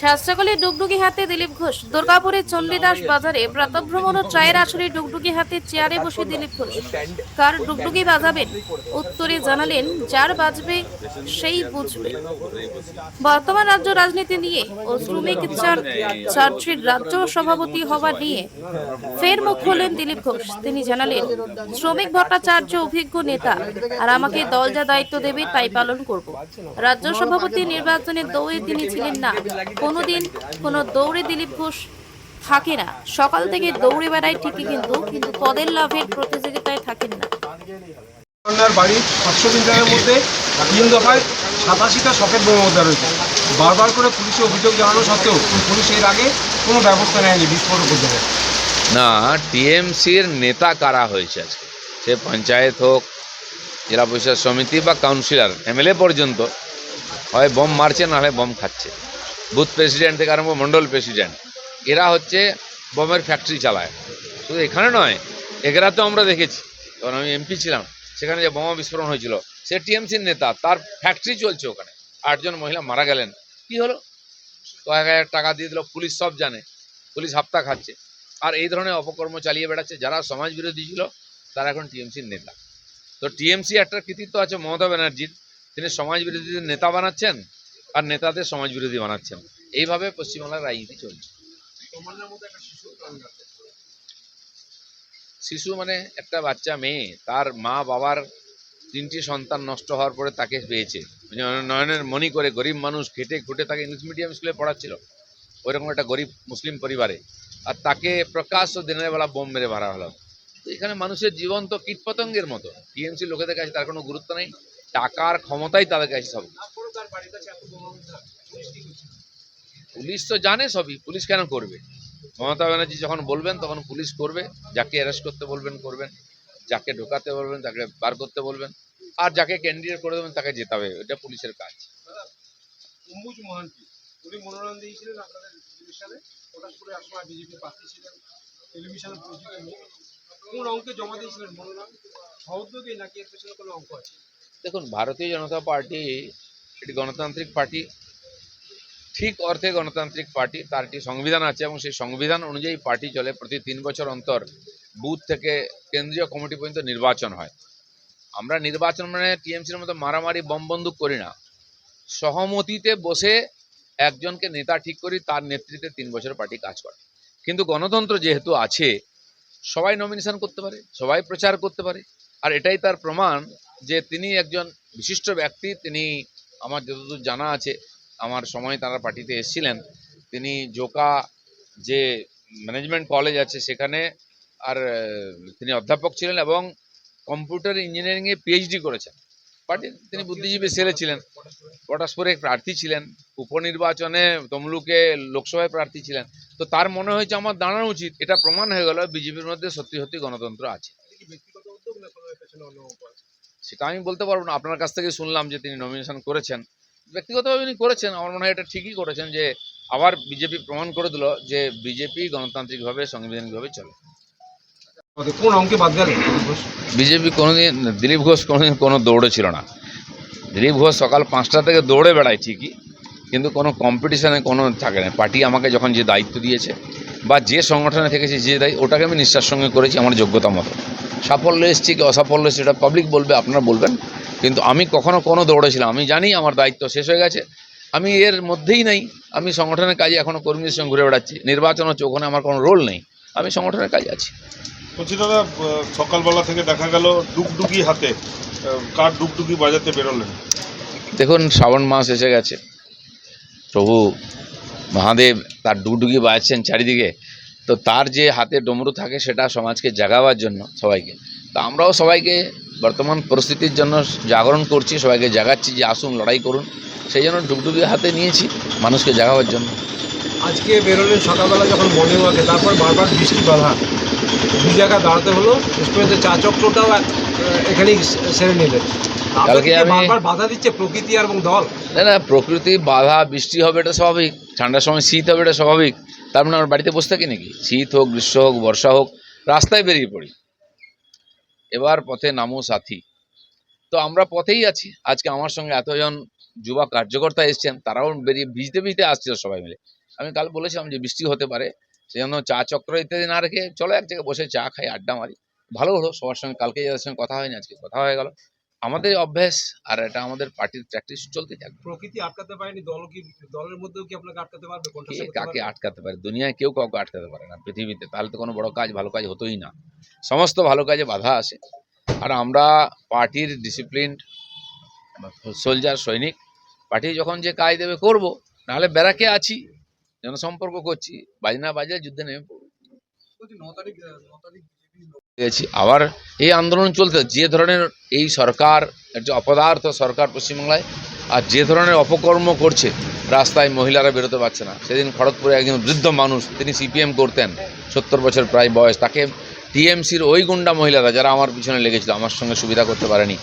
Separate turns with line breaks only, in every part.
শাস্ত্রাকলে ডুগডুগি হাতে দিলীপ ঘোষ দুর্গাপুরের চণ্ডীদাস বাজারে প্রাতভ্রমণ ও চায়ের আসরে ডুগডুগি হাতে চেয়ারে বসে দিলীপ ঘোষ। কার ডুগডুগি বাজাবেন? উত্তরে জানালেন, যার বাজবে সেই বুঝবে। বর্তমান রাজ্য রাজনীতি নিয়ে ও শ্রমিক চার চার্চের রাজ্য সভাপতি হওয়া নিয়ে ফের মুখ খোলেন দিলীপ ঘোষ। তিনি জানালেন, শ্রমিক ভট্টাচার্য অভিজ্ঞ নেতা, আর আমাকে দল যা দায়িত্ব দেবে তাই পালন করব। রাজ্য সভাপতি নির্বাচনে দৌড়ে তিনি ছিলেন না। কোনোদিন কোনো দৌড়ে দিলীপ ঘোষ থাকে না। সকাল থেকে দৌড়ে বেড়ায় ঠিকই কিন্তু কিন্তু পদের লাভের প্রতিযোগিতায় থাকেন না।
বাড়ির মিটারের মধ্যে তিন দফায় সাতাশিটা সকেট বোমা রয়েছে বারবার করে পুলিশে অভিযোগ জানানো সত্ত্বেও পুলিশ এর আগে কোনো ব্যবস্থা নেয়নি বিস্ফোরক উদ্যোগে
না টিএমসির নেতা কারা হয়েছে আজকে? সে পঞ্চায়েত হোক জেলা পরিষদ সমিতি বা কাউন্সিলর এমএলএ পর্যন্ত। হয় বম মারছে না হয় বম খাচ্ছে। বুথ প্রেসিডেন্ট থেকে আরম্ভ মন্ডল প্রেসিডেন্ট। এরা হচ্ছে বমের ফ্যাক্টরি চালায়। শুধু এখানে নয় এগরা তো আমরা দেখেছি। কারণ আমি এমপি ছিলাম, সেখানে যে বোমা বিস্ফোরণ হয়েছিল, সে টিএমসির নেতা, তার ফ্যাক্টরি চলছে ওখানে। আটজন মহিলা মারা গেলেন। কি হলো? কয়েক হাজার টাকা দিয়ে দিল, পুলিশ সব জানে। পুলিশ হাপ্তা খাচ্ছে। আর এই ধরনের অপকর্ম চালিয়ে বেড়াচ্ছে। যারা সমাজ বিরোধী ছিল, তারা এখন টিএমসির নেতা। তো টিএমসি একটা কৃতিত্ব আছে মমতা ব্যানার্জির। তিনি সমাজ বিরোধীদের নেতা বানাচ্ছেন আর নেতাদের সমাজ বিরোধী বানাচ্ছেন। এইভাবে পশ্চিমবাংলার রাজনীতি চলছে। শিশু মানে একটা বাচ্চা মেয়ে, তার মা বাবার তিনটি সন্তান নষ্ট হওয়ার পরে তাকে পেয়েছে। মানে নয়নের মনি করে গরিব মানুষ খেটে খুঁটে তাকে ইংলিশ মিডিয়াম স্কুলে পড়াচ্ছিল। ওইরকম একটা গরিব মুসলিম পরিবারে। আর তাকে প্রকাশ্য দিনের বেলা বোম মেরে মারা হলো। এখানে মানুষের জীবন তো কীটপতঙ্গের মতো। টিএমসি লোকেদের কাছে তার কোনো গুরুত্ব নেই। টাকার ক্ষমতাই তাদের কাছে সব। পুলিশ তো জানে সবই, পুলিশ কেন করবে? মমতা ব্যানার্জি যখন বলবেন, তখন পুলিশ করবে, যাকে অ্যারেস্ট করতে বলবেন, করবেন, যাকে ঢোকাতে বলবেন তাকে বার করতে বলবেন, আর যাকে ক্যান্ডিডেট করে দেবেন, তাকে জেতাবে এটা পুলিশের কাজ।
জমা দিয়েছিলেন মনোনয়ন? নাকি কোনো অঙ্ক আছে?
দেখুন, ভারতীয় জনতা পার্টি একটি গণতান্ত্রিক পার্টি, ঠিক অর্থে গণতান্ত্রিক পার্টি, তার একটি সংবিধান আছে এবং সেই সংবিধান অনুযায়ী পার্টি চলে প্রতি তিন বছর অন্তর বুথ থেকে কেন্দ্রীয় কমিটি পর্যন্ত নির্বাচন হয়। আমরা নির্বাচন মানে টিএমসির মতো মারামারি, বম বন্দুক করি না। সহমতিতে বসে একজনকে নেতা ঠিক করি, তার নেতৃত্বে তিন বছর পার্টি কাজ করে। কিন্তু গণতন্ত্র যেহেতু আছে, সবাই নমিনেশন করতে পারে, সবাই প্রচার করতে পারে, আর এটাই তার প্রমাণ যে তিনি একজন বিশিষ্ট ব্যক্তি, তিনি আমার যতদূর জানা আছে, আমার সময় তারা পার্টিতে এসেছিলেন, তিনি জোকা যে ম্যানেজমেন্ট কলেজ আছে সেখানে আর তিনি অধ্যাপক ছিলেন এবং কম্পিউটার ইঞ্জিনিয়ারিংয়ে পিএইচডি করেছেন। পার্টি, তিনি বুদ্ধিজীবী সেলে ছিলেন। পটাশপুরে প্রার্থী ছিলেন। উপনির্বাচনে তমলুকে লোকসভায় প্রার্থী ছিলেন। তো তার মনে হয়েছে আমার দাঁড়ানো উচিত। এটা প্রমাণ হয়ে গেল, বিজেপির মধ্যে সত্যি সত্যি গণতন্ত্র আছে। সেটা আমি বলতে পারব না। আপনার কাছ থেকে শুনলাম যে তিনি নমিনেশন করেছেন। ব্যক্তিগতভাবে তিনি করেছেন আমার মনে হয় এটা ঠিকই করেছেন যে আবার বিজেপি প্রমাণ করে দিল যে বিজেপি গণতান্ত্রিকভাবে সাংবিধানিকভাবে চলে।
আমাদের কোন অঙ্কে বাদ গেলেন
বিজেপি কোনোদিন দিলীপ ঘোষ কোনোদিন কোনো দৌড়ে ছিল না। দিলীপ ঘোষ সকাল পাঁচটা থেকে দৌড়ে বেড়ায় ঠিকই কিন্তু কোনো কম্পিটিশনে কোনো থাকে না। পার্টি আমাকে যখন যে দায়িত্ব দিয়েছে বা যে সংগঠনে থেকেছি যে দায়িত্ব ওটাকে আমি নিষ্ঠার সঙ্গে করেছি আমার যোগ্যতা মতো। সাফল্য এসছে কি অসাফল্য এসছে এটা পাবলিক বলবে আপনারা বলবেন। কিন্তু আমি কখনো কোনো দৌড়েছিলাম। আমি জানি আমার দায়িত্ব শেষ হয়ে গেছে। আমি এর মধ্যেই নেই। আমি সংগঠনের কাজে এখনও কর্মীদের সঙ্গে ঘুরে বেড়াচ্ছি। নির্বাচন হচ্ছে ওখানে আমার কোনো রোল নেই। আমি সংগঠনের কাজে আছি।
বলছি দাদা সকালবেলা থেকে দেখা গেল ডুগডুগি হাতে। কার ডুগডুগি বাজাতে বেরোলেন?
দেখুন শ্রাবণ মাস এসে গেছে। প্রভু মহাদেব তার ডুগডুগি বাজাচ্ছেন চারিদিকে। তো তার যে হাতে ডমরু থাকে সেটা সমাজকে জাগাবার জন্য সবাইকে। তো আমরাও সবাইকে বর্তমান পরিস্থিতির জন্য জাগরণ করছি সবাইকে জাগাচ্ছি যে আসুন লড়াই করুন। সেই জন্য ডুগডুগি হাতে নিয়েছি মানুষকে জাগাবার জন্য।
আজকে বেরোলেন সকালবেলা যখন মর্নিং ওয়াকে তারপর বারবার বৃষ্টি বাধা। দুই জায়গায় দাঁড়াতে হলো শেষ পর্যন্ত চা চক্রটাও এখানেই সেরে নিলেন।
কালকে আমি-
বারবার বাধা দিচ্ছে প্রকৃতি আর এবং দল?
না না প্রকৃতি বাধা বৃষ্টি হবে এটা স্বাভাবিক ঠান্ডার সময় শীত হবে এটা স্বাভাবিক। তার মানে আমার বাড়িতে বসে থাকি নাকি? শীত হোক, গ্রীষ্ম হোক, বর্ষা হোক, রাস্তায় বেরিয়ে পড়ি। এবার পথে নামো সাথী। তো আমরা পথেই আছি। আজকে আমার সঙ্গে এতজন যুবা কার্যকর্তা এসছেন, তারাও বেরিয়ে ভিজতে ভিজতে আসছিল সবাই মিলে। আমি কাল বলেছিলাম যে বৃষ্টি হতে পারে, সেজন্য চা চক্র ইত্যাদি না রেখে চলো এক জায়গায় বসে চা খাই, আড্ডা মারি। ভালো হলো, সবার সঙ্গে, কালকে যাদের সঙ্গে কথা হয়নি, আজকে কথা হয়ে গেল। আমাদের অভ্যাস আর এটা আমাদের পার্টির প্র্যাকটিস চলতে থাকবে।
প্রকৃতি আটকাতে পারেনি দল কি দলের মধ্যেও কি আপনাকে আটকাতে পারবে
কাকে আটকাতে পারে? দুনিয়ায় কেউ কাউকে আটকাতে পারে না পৃথিবীতে। তাহলে তো কোনো বড় কাজ ভালো কাজ হতোই না। সমস্ত ভালো কাজে বাধা আসে আর আমরা পার্টির ডিসিপ্লিন সোলজার সৈনিক পার্টি যখন যে কাজ দেবে করব। নাহলে ব্যারাকে আছি জনসম্পর্ক করছি বাজনা বাজে যুদ্ধে নেমে পড়ব। আবার এই আন্দোলন চলতে যে ধরনের এই সরকার একটা অপদার্থ সরকার পশ্চিমবাংলায়, আর যে ধরনের অপকর্ম করছে, রাস্তায় মহিলারা বেরোতে পারছে না। সেদিন খড়গপুরে একজন বৃদ্ধ মানুষ, তিনি সিপিএম করতেন, সত্তর বছর প্রায় বয়স, তাকে টিএমসির ওই গুন্ডা মহিলারা, যারা আমার পিছনে লেগেছিল, আমার সঙ্গে সুবিধা করতে পারেনি,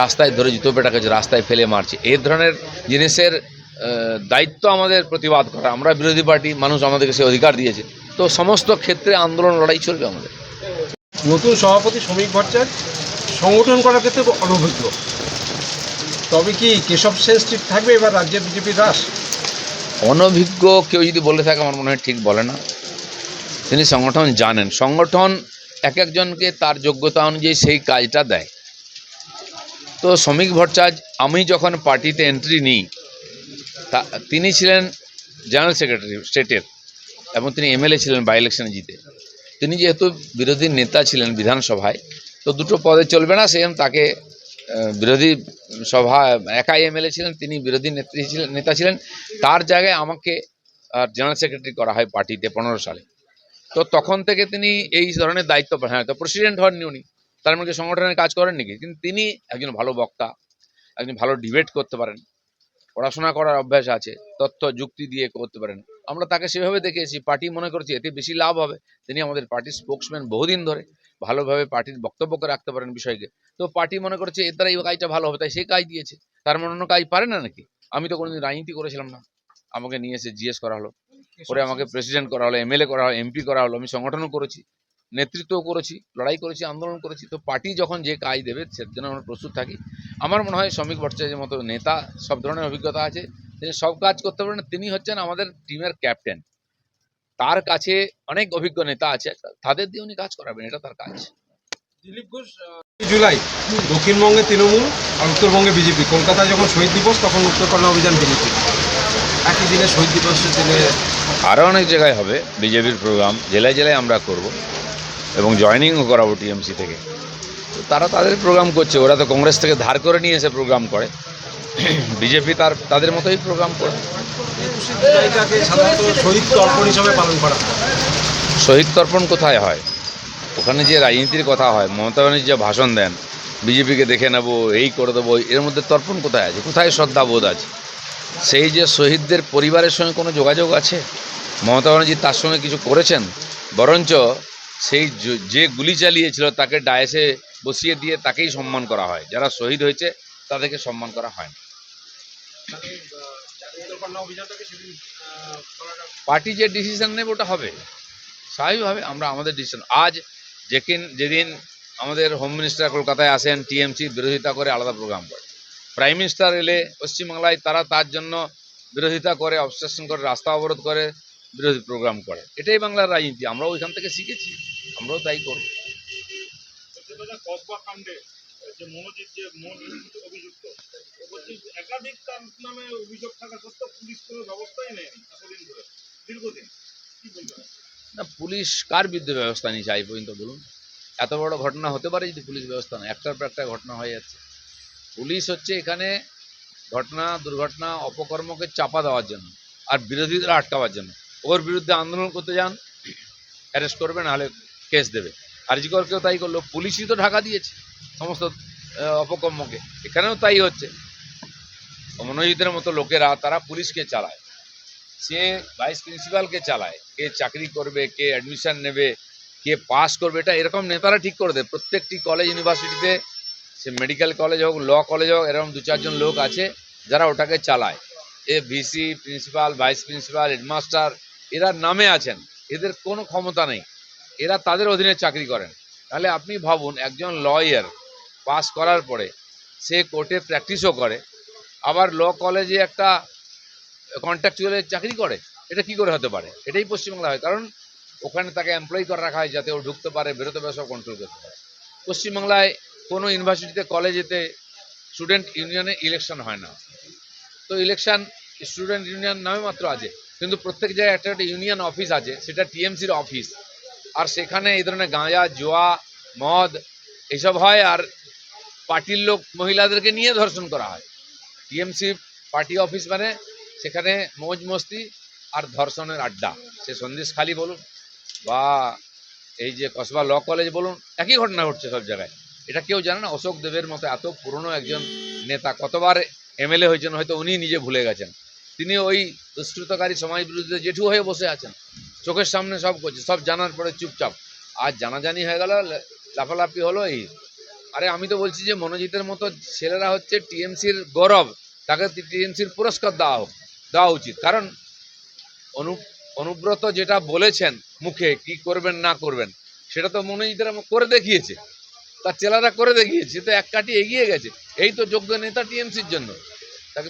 রাস্তায় ধরে জুতো পেটাকেছে রাস্তায় ফেলে মারছে। এই ধরনের জিনিসের দায়িত্ব আমাদের প্রতিবাদ করা। আমরা বিরোধী পার্টি, মানুষ আমাদেরকে সে অধিকার দিয়েছে। তো সমস্ত ক্ষেত্রে আন্দোলন, লড়াই চলবে আমাদের।
নতুন সভাপতি শ্রমিক ভট্টাচার্য? সংগঠন করার ক্ষেত্রে অনভিজ্ঞ। তবে কি কেশব সেন স্ট্রিট থাকবে এবার রাজ্যের বিজেপি রাস
অনভিজ্ঞ কেউ যদি বলে থাকে, আমার মনে হয় ঠিক বলে না। তিনি সংগঠন জানেন। সংগঠন এক একজনকে তার যোগ্যতা অনুযায়ী সেই কাজটা দেয়। তো শ্রমিক ভট্টাচার্য আমি যখন পার্টিতে এন্ট্রি নিই, তা তিনি ছিলেন জেনারেল সেক্রেটারি স্টেটের এবং তিনি এমএলএ ছিলেন বাই ইলেকশনে জিতে। তিনি যেহেতু বিরোধী নেতা ছিলেন বিধানসভায় তো দুটো পদে চলবে না, সেজন্য তাকে বিরোধী সভা, একাই এমএলএ ছিলেন, তিনি বিরোধী নেত্রী ছিলেন, নেতা ছিলেন। তার জায়গায় আমাকে জেনারেল সেক্রেটারি করা হয় পার্টিতে পনেরো সালে। তো তখন থেকে তিনি এই ধরনের দায়িত্ব। হ্যাঁ তো প্রেসিডেন্ট হননি উনি। তার মধ্যে সংগঠনের কাজ করেন নাকি কিন্তু তিনি একজন ভালো বক্তা, একজন ভালো ডিবেট করতে পারেন। পড়াশোনা করার অভ্যাস আছে, তথ্য, যুক্তি দিয়ে করতে পারেন। আমরা তাকে সেভাবে দেখেছি, পার্টি মনে করছি, এতে বেশি লাভ হবে। তিনি আমাদের পার্টির স্পোক্সম্যান বহুদিন ধরে। ভালোভাবে পার্টির বক্তব্যকে রাখতে পারেন বিষয়কে। তো পার্টি মনে করছে, এর দ্বারা এই কাজটা ভালো হবে। তাই সে কাজ দিয়েছে। তার মনে অন্য কাজ পারে না নাকি? আমি তো কোনোদিন রাজনীতি করেছিলাম না। আমাকে নিয়ে এসে জিএস করা হলো। পরে আমাকে প্রেসিডেন্ট করা হলো, এমএলএ করা হলো, এমপি করা হলো। আমি সংগঠনও করেছি, নেতৃত্বও করেছি, লড়াই করেছি, আন্দোলন করেছি। তো পার্টি যখন যে কাজ দেবে সের জন্য আমরা প্রস্তুত থাকি। আমার মনে হয় শ্রমিক ভট্টাচার্যের মতো নেতা, সব ধরনের অভিজ্ঞতা আছে। তিনি সব কাজ করতে পারেন তিনি হচ্ছেন আমাদের টিমের ক্যাপ্টেন। তার কাছে অনেক অভিজ্ঞ নেতা আছে তাদের দিয়ে উনি কাজ করাবেন এটা তার কাজ।
দিলীপ ঘোষ জুলাই দক্ষিণবঙ্গে তৃণমূল আর উত্তরবঙ্গে বিজেপি। কলকাতায় যখন শহীদ দিবস তখন উত্তরকন্যা অভিযান বিজেপি। একই দিনে শহীদ দিবসের দিনে
আরও অনেক জায়গায় হবে বিজেপির প্রোগ্রাম জেলায় জেলায় আমরা করব এবং জয়েনিংও করাবো টিএমসি থেকে। তো তারা তাদের প্রোগ্রাম করছে ওরা তো কংগ্রেস থেকে ধার করে নিয়ে এসে প্রোগ্রাম করে। বিজেপি তার, তাদের মতোই প্রোগ্রাম করে।
শহীদ তর্পণ হিসাবে পালন করা
শহীদ তর্পণ কোথায় হয়? ওখানে যে রাজনীতির কথা হয়, মমতা ব্যানার্জি যে ভাষণ দেন, বিজেপিকে দেখে নেব, এই করে দেবো, এর মধ্যে তর্পণ কোথায় আছে? কোথায় শ্রদ্ধাবোধ আছে? সেই যে শহীদদের পরিবারের সঙ্গে কোনো যোগাযোগ আছে? মমতা ব্যানার্জি তার সঙ্গে কিছু করেছেন? বরঞ্চ সেই যে গুলি চালিয়েছিল, তাকে ডায়েসে বসিয়ে দিয়ে তাকেই সম্মান করা হয়। যারা শহীদ হয়েছে, তাদেরকে সম্মান করা হয় না
তাহলে, আহ, উত্তরকন্যা অভিযানটাকে সেদিন আহ, করাটা
পার্টি যে ডিসিশন নেবে, ওটা হবে। স্বাভাবিকভাবে আমরা আমাদের ডিসিশন, আজ যেদিন যেদিন আমাদের হোম মিনিস্টার কলকাতায় আসেন, টিএমসি বিরোধিতা করে আলাদা প্রোগ্রাম করে। প্রাইম মিনিস্টার এলে পশ্চিমবাংলায় তারা তার জন্য বিরোধিতা করে অবস্ট্রাকশন করে, রাস্তা অবরোধ করে, বিরোধী প্রোগ্রাম করে। এটাই বাংলার রাজনীতি, আমরাও ওইখান থেকে শিখেছি, আমরাও তাই করব।
যে মনোজিৎ, যে অভিযুক্ত একাধিক তার নামে অভিযোগ থাকা সত্ত্বেও পুলিশ কোনো ব্যবস্থাই নেয়নি এতদিন ধরে, দীর্ঘদিন। কি বলবেন?
না, পুলিশ কার বিরুদ্ধে ব্যবস্থা নিয়েছে আই পর্যন্ত বলুন? এত বড় ঘটনা হতে পারে যদি পুলিশ ব্যবস্থা না একটার পর একটা ঘটনা হয়ে যাচ্ছে। পুলিশ হচ্ছে এখানে ঘটনা, দুর্ঘটনা, অপকর্মকে চাপা দেওয়ার জন্য আর বিরোধীদের আটকাবার জন্য। ওর বিরুদ্ধে আন্দোলন করতে যান, অ্যারেস্ট করবে, নাহলে কেস দেবে। আর আরজিকরকেও তাই করল, পুলিশই তো ঢাকা দিয়েছে সমস্ত অপকর্মকে। এখানেও তাই হচ্ছে। মনোজিতের মতো লোকেরা তারা পুলিশকে চালায়। সে ভাইস প্রিন্সিপালকে চালায়। কে চাকরি করবে, কে অ্যাডমিশন নেবে, কে পাস করবে, এটা এরকম নেতারা ঠিক করে দেয়। প্রত্যেকটি কলেজ ইউনিভার্সিটিতে সে মেডিকেল কলেজ হোক ল কলেজ হোক, এরকম দু চারজন লোক আছে যারা ওটাকে চালায়। এ VC principal, vice principal headmaster এরা নামে আছেন। এদের কোনো ক্ষমতা নেই। এরা তাদের অধীনে চাকরি করেন। তাহলে আপনি ভাবুন, একজন লয়ার পাস করার পরে সে কোর্টে প্র্যাকটিসও করে। আবার ল কলেজে একটা কন্ট্রাকচুয়ালের চাকরি করে, এটা কি করে হতে পারে? এটাই পশ্চিমবাংলা হয়। কারণ ওখানে তাকে এমপ্লয় করে রাখা হয় যাতে ও ঢুকতে পারে, বেরোতে পারে, সব কন্ট্রোল করতে পারে। পশ্চিমবাংলায় কোনো ইউনিভার্সিটিতে কলেজেতে স্টুডেন্ট ইউনিয়নে ইলেকশন হয় না। তো ইলেকশন স্টুডেন্ট ইউনিয়ন নামে মাত্র আছে, কিন্তু প্রত্যেক জায়গায় একটা একটা ইউনিয়ন অফিস আছে, সেটা টিএমসির অফিস আর সেখানে এই ধরনের গাঁজা, জোয়া, মদ, এইসব হয়, আর পার্টির লোক, মহিলাদেরকে নিয়ে ধর্ষণ করা হয়। টিএমসি পার্টি অফিস মানে সেখানে মৌজ মস্তি আর ধর্ষণের আড্ডা। সে সন্দেশখালি বলুন বা এই যে কসবা ল কলেজ বলুন, একই ঘটনা ঘটছে সব জায়গায়। এটা কেউ জানে না, অশোক দেবের মতো এত পুরনো একজন নেতা, কতবার এমএলএ হয়েছেন হয়তো উনি নিজে ভুলে গেছেন। তিনি ওই দুষ্কৃতকারী সমাজ বিরুদ্ধে জেঠু হয়ে বসে আছেন। চোখের সামনে সব করছে, সব জানার পরে চুপচাপ। আজ জানাজানি হয়ে গেল লাফালাফি হলো এই আরে আমি তো বলছি যে মনোজিতের মতো ছেলেরা হচ্ছে টিএমসির গৌরব, তাকে টিএমসির পুরস্কার দেওয়া দেওয়া উচিত। কারণ অনু, অনুব্রত যেটা বলেছেন মুখে, কি করবেন না করবেন, সেটা তো মনোজিতের করে দেখিয়েছে। তার ছেলেরা করে দেখিয়েছে তো এক কাটি এগিয়ে গেছে। এই তো যোগ্য নেতা টিএমসির জন্য। তাকে